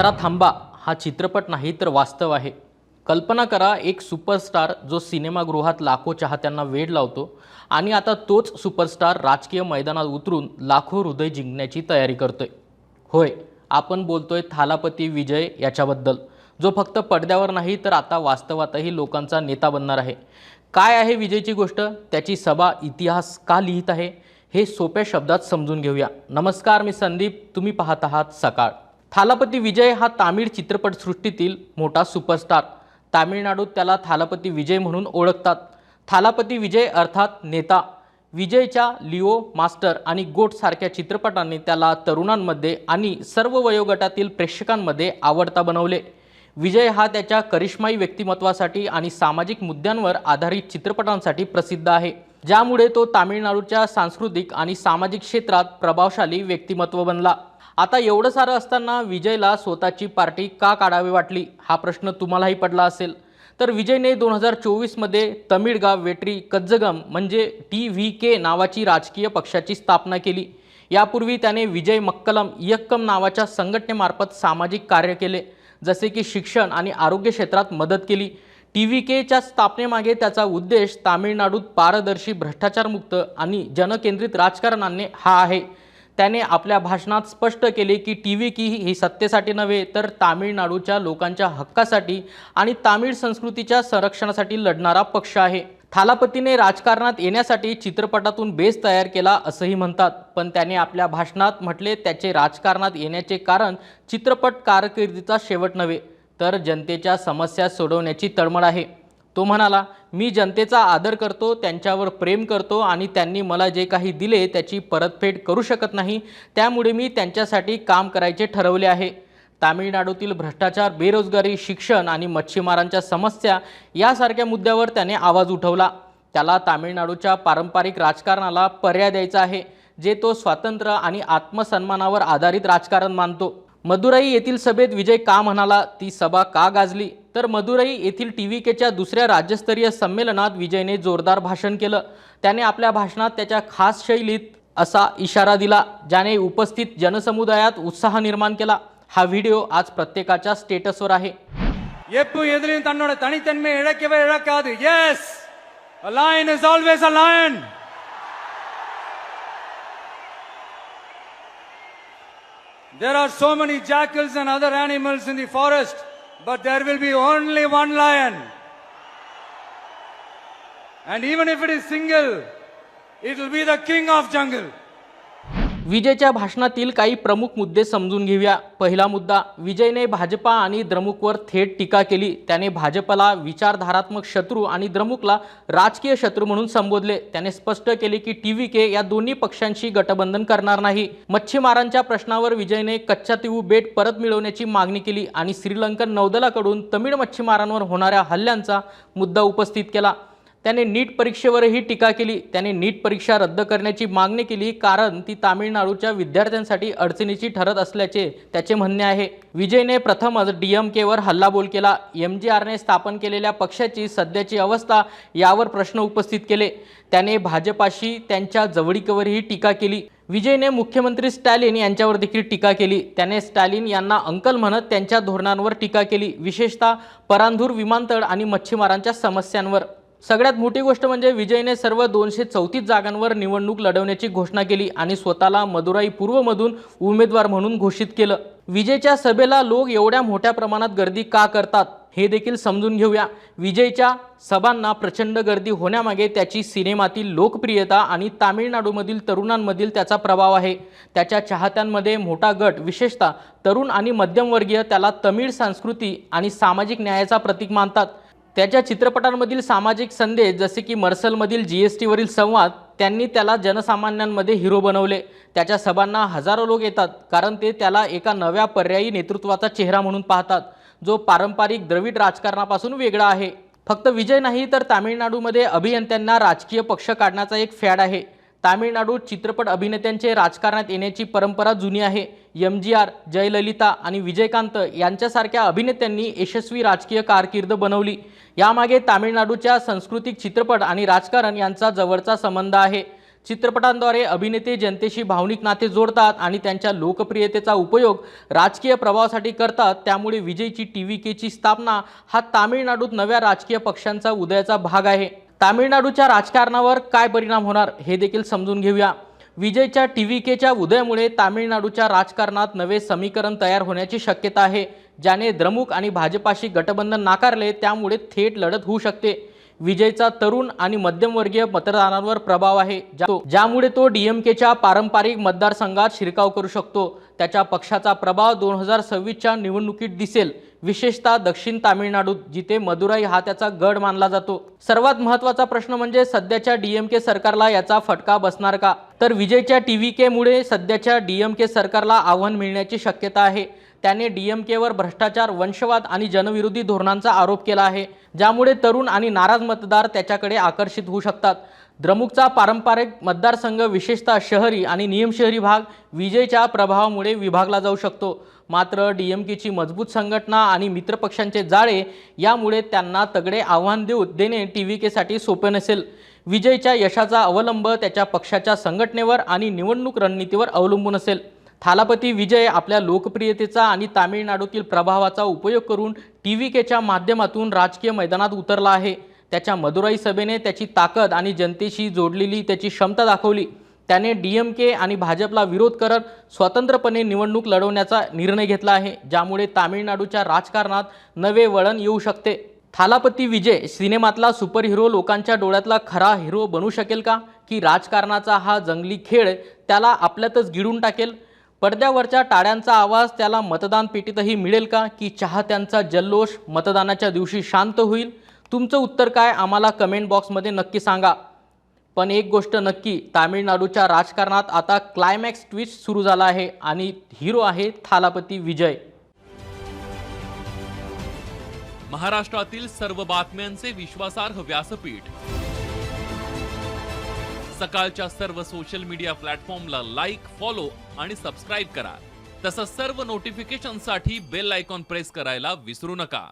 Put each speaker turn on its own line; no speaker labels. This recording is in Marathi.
जरा थांबा हा चित्रपट नाही तर वास्तव आहे. कल्पना करा एक सुपरस्टार जो सिनेमागृहात लाखो चाहत्यांना वेड लावतो आणि आता तोच सुपरस्टार राजकीय मैदानात उतरून लाखो हृदय जिंकण्याची तयारी करतोय. होय आपण बोलतोय थालापती विजय याच्याबद्दल. जो फक्त पडद्यावर नाही तर आता वास्तवातही लोकांचा नेता बनणार आहे. काय आहे विजयची गोष्ट? त्याची सभा इतिहास का लिहित आहे? हे सोप्या शब्दात समजून घेऊया. नमस्कार मी संदीप. तुम्ही पाहत आहात सकाळ. थालापती विजय हा तामिळ चित्रपटसृष्टीतील मोठा सुपरस्टार. तामिळनाडूत त्याला थालापती विजय म्हणून ओळखतात. थालापती विजय अर्थात नेता. विजयच्या लिओ मास्टर आणि गोट सारख्या चित्रपटांनी त्याला तरुणांमध्ये आणि सर्व वयोगटातील प्रेक्षकांमध्ये आवडता बनवले. विजय हा त्याच्या करिश्माई व्यक्तिमत्वासाठी आणि सामाजिक मुद्द्यांवर आधारित चित्रपटांसाठी प्रसिद्ध आहे. ज्यामुळे तो तामिळनाडूच्या सांस्कृतिक आणि सामाजिक क्षेत्रात प्रभावशाली व्यक्तिमत्व बनला. आता एवढं सारं असताना विजयला स्वतःची पार्टी का काढावी वाटली हा प्रश्न तुम्हालाही पडला असेल. तर विजयने दोन हजार चोवीसमध्ये तमिळगाव वेट्री कज्जगम म्हणजे टी व्ही के नावाची राजकीय पक्षाची स्थापना केली. यापूर्वी त्याने विजय मक्कलम यक्कम नावाच्या संघटनेमार्फत सामाजिक कार्य केले जसे की शिक्षण आणि आरोग्य क्षेत्रात मदत केली. टी व्ही केच्या स्थापनेमागे त्याचा उद्देश तामिळनाडूत पारदर्शी भ्रष्टाचारमुक्त आणि जनकेंद्रित राजकारण आणणे हा आहे. त्याने आपल्या भाषणात स्पष्ट केले की टी व्ही की ही सत्तेसाठी नव्हे तर तामिळनाडूच्या लोकांच्या हक्कासाठी आणि तामिळ संस्कृतीच्या संरक्षणासाठी लढणारा पक्ष आहे. थालापतीने राजकारणात येण्यासाठी चित्रपटातून बेस तयार केला असंही म्हणतात पण त्याने आपल्या भाषणात म्हटले त्याचे राजकारणात येण्याचे कारण चित्रपट कारकिर्दीचा शेवट नव्हे. तर जनतेच्या समस्या सोडवण्याची तळमळ आहे. तो म्हणाला मी जनतेचा आदर करतो त्यांच्यावर प्रेम करतो आणि त्यांनी मला जे काही दिले त्याची परतफेड करू शकत नाही. त्यामुळे मी त्यांच्यासाठी काम करायचे ठरवले आहे. तामिळनाडूतील भ्रष्टाचार बेरोजगारी शिक्षण आणि मच्छीमारांच्या समस्या यासारख्या मुद्द्यावर त्याने आवाज उठवला. त्याला तामिळनाडूच्या पारंपरिक राजकारणाला पर्याय द्यायचा आहे जे तो स्वातंत्र्य आणि आत्मसन्मानावर आधारित राजकारण मानतो. मदुराई येथील सभेत विजय का म्हणाला ती सभा का गाजली तर मदुराई येथील टी व्ही केच्या दुसऱ्या राज्यस्तरीय संमेलनात विजयने जोरदार भाषण केलं त्याने आपल्या भाषणात त्याच्या खास शैलीत असा इशारा दिला ज्याने उपस्थित जनसमुदायात उत्साह निर्माण केला हा व्हिडिओ आज प्रत्येकाच्या स्टेटसवर आहे
எப்போ எதிலையும் தன்னோட தனித்தன்மையை இழக்கவே இழக்காது as a lion is always a lion there are so many jackals and other animals in the forest but there will be only one lion. And even if it is single it will be the king of jungle
विजयच्या भाषणातील काही प्रमुख मुद्दे समजून घेऊया. पहिला मुद्दा विजयने भाजपा आणि द्रमुकवर थेट टीका केली. त्याने भाजपला विचारधारात्मक शत्रू आणि द्रमुकला राजकीय शत्रू म्हणून संबोधले. त्याने स्पष्ट केले की टी व्ही के या दोन्ही पक्षांशी गटबंधन करणार नाही. मच्छीमारांच्या प्रश्नावर विजयने कच्च्या बेट परत मिळवण्याची मागणी केली आणि श्रीलंकन नौदलाकडून तमिळ मच्छीमारांवर होणाऱ्या हल्ल्यांचा मुद्दा उपस्थित केला. त्याने नीट परीक्षेवरही टीका केली. त्याने नीट परीक्षा रद्द करण्याची मागणी केली कारण ती तामिळनाडूच्या विद्यार्थ्यांसाठी अडचणीची ठरत असल्याचे त्याचे म्हणणे आहे. विजयने प्रथमच डी एम केवर हल्लाबोल केला. एम जी आरने स्थापन केलेल्या पक्षाची सध्याची अवस्था यावर प्रश्न उपस्थित केले. त्याने भाजपाशी त्यांच्या जवळीकीवरही टीका केली. विजयने मुख्यमंत्री स्टॅलिन यांच्यावर देखील टीका केली. त्याने स्टॅलिन यांना अंकल म्हणत त्यांच्या धोरणांवर टीका केली विशेषतः परांधूर विमानतळ आणि मच्छीमारांच्या समस्यांवर. सगळ्यात मोठी गोष्ट म्हणजे विजयने सर्व दोनशे चौतीस जागांवर निवडणूक लढवण्याची घोषणा केली आणि स्वतःला मदुराई पूर्वमधून उमेदवार म्हणून घोषित केलं. विजयच्या सभेला लोक एवढ्या मोठ्या प्रमाणात गर्दी का करतात हे देखील समजून घेऊया. विजयच्या सभांना प्रचंड गर्दी होण्यामागे त्याची सिनेमातील लोकप्रियता आणि तामिळनाडूमधील तरुणांमधील त्याचा प्रभाव आहे. त्याच्या चाहत्यांमध्ये मोठा गट विशेषतः तरुण आणि मध्यमवर्गीय त्याला तमिळ संस्कृती आणि सामाजिक न्यायाचा प्रतीक मानतात. त्याच्या चित्रपटांमधील सामाजिक संदेश जसे की मर्सलमधील जी एस टीवरील संवाद त्यांनी त्याला जनसामान्यांमध्ये हिरो बनवले. त्याच्या सभांना हजारो लोक येतात कारण ते त्याला एका नव्या पर्यायी नेतृत्वाचा चेहरा म्हणून पाहतात जो पारंपरिक द्रविड राजकारणापासून वेगळा आहे. फक्त विजय नाही तर तामिळनाडूमध्ये अभियंत्यांना राजकीय पक्ष काढण्याचा एक फॅड आहे. तामिळनाडूत चित्रपट अभिनेत्यांचे राजकारणात येण्याची परंपरा जुनी आहे. एम जी आर जयललिता आणि विजयकांत यांच्यासारख्या अभिनेत्यांनी यशस्वी राजकीय कारकीर्द बनवली. यामागे तामिळनाडूच्या सांस्कृतिक चित्रपट आणि राजकारण यांचा जवळचा संबंध आहे. चित्रपटांद्वारे अभिनेते जनतेशी भावनिक नाते जोडतात आणि त्यांच्या लोकप्रियतेचा उपयोग राजकीय प्रभावासाठी करतात. त्यामुळे विजयची टी व्ही केची स्थापना हा तामिळनाडूत नव्या राजकीय पक्षांचा उदयाचा भाग आहे. तामिळनाडूच्या राजकारणावर काय परिणाम होणार हे देखील समजून घेऊया. विजयच्या टी व्ही केच्या उदयामुळे तामिळनाडूच्या राजकारणात नवे समीकरण तयार होण्याची शक्यता आहे ज्याने द्रमुक आणि भाजपाशी गटबंधन नाकारले त्यामुळे थेट लढत होऊ शकते. विजयचा तरुण आणि मध्यमवर्गीय मतदारांवर प्रभाव आहे ज्यामुळे तो डीएमकेच्या पारंपरिक मतदारसंघात शिरकाव करू शकतो. त्याच्या पक्षाचा प्रभाव दोन हजार सव्वीसच्या निवडणुकीत दिसेल. विशेषतः दक्षिण तामिळनाडूत जिथे मदुराई हा त्याचा गड मानला जातो. सर्वात महत्त्वाचा प्रश्न म्हणजे सध्याच्या डीएमके सरकारला याचा फटका बसणार का? तर विजयच्या टी व्ही केमुळे सध्याच्या डीएमके सरकारला आव्हान मिळण्याची शक्यता आहे. त्याने डीएमकेवर भ्रष्टाचार वंशवाद आणि जनविरोधी धोरणांचा आरोप केला आहे ज्यामुळे तरुण आणि नाराज मतदार त्याच्याकडे आकर्षित होऊ शकतात. द्रमुकचा पारंपरिक मतदारसंघ विशेषतः शहरी आणि नियमशहरी भाग विजयच्या प्रभावामुळे विभागला जाऊ शकतो. मात्र डी एम केची मजबूत संघटना आणि मित्रपक्षांचे जाळे यामुळे त्यांना तगडे आव्हान देऊ देणे टी व्ही केसाठी सोपे नसेल. विजयच्या यशाचा अवलंब त्याच्या पक्षाच्या संघटनेवर आणि निवडणूक रणनीतीवर अवलंबून असेल. थालापती विजय आपल्या लोकप्रियतेचा आणि तामिळनाडूतील प्रभावाचा उपयोग करून टी व्ही केच्या माध्यमातून राजकीय मैदानात उतरला आहे. त्याच्या मदुराई सभेने त्याची ताकद आणि जनतेशी जोडलेली त्याची क्षमता दाखवली. त्याने डी एम के आणि भाजपला विरोध करत स्वतंत्रपणे निवडणूक लढवण्याचा निर्णय घेतला आहे ज्यामुळे तामिळनाडूच्या राजकारणात नवे वळण येऊ शकते. थालापती विजय सिनेमातला सुपरहिरो लोकांच्या डोळ्यातला खरा हिरो बनू शकेल का? की राजकारणाचा हा जंगली खेळ त्याला आपल्यातच गिळून टाकेल? पडद्यावरच्या टाळ्यांचा आवाज त्याला मतदान पेटीतही मिळेल का? की चाहत्यांचा जल्लोष मतदानाच्या दिवशी शांत होईल? तुमचं उत्तर काय? आम्हाला कमेंट बॉक्समध्ये नक्की सांगा. पण एक गोष्ट नक्की तामिळनाडूच्या राजकारणात आता क्लायमॅक्स ट्विस्ट सुरू झाला आहे आणि हिरो आहे थालापती विजय.
महाराष्ट्रातील सर्व बातम्यांचे विश्वासार्ह व्यासपीठ. सकाळच्या सर्व सोशल मीडिया प्लॅटफॉर्मला लाईक फॉलो आणि सबस्क्राईब करा. तसंच सर्व नोटिफिकेशनसाठी बेल आयकॉन प्रेस करायला विसरू नका.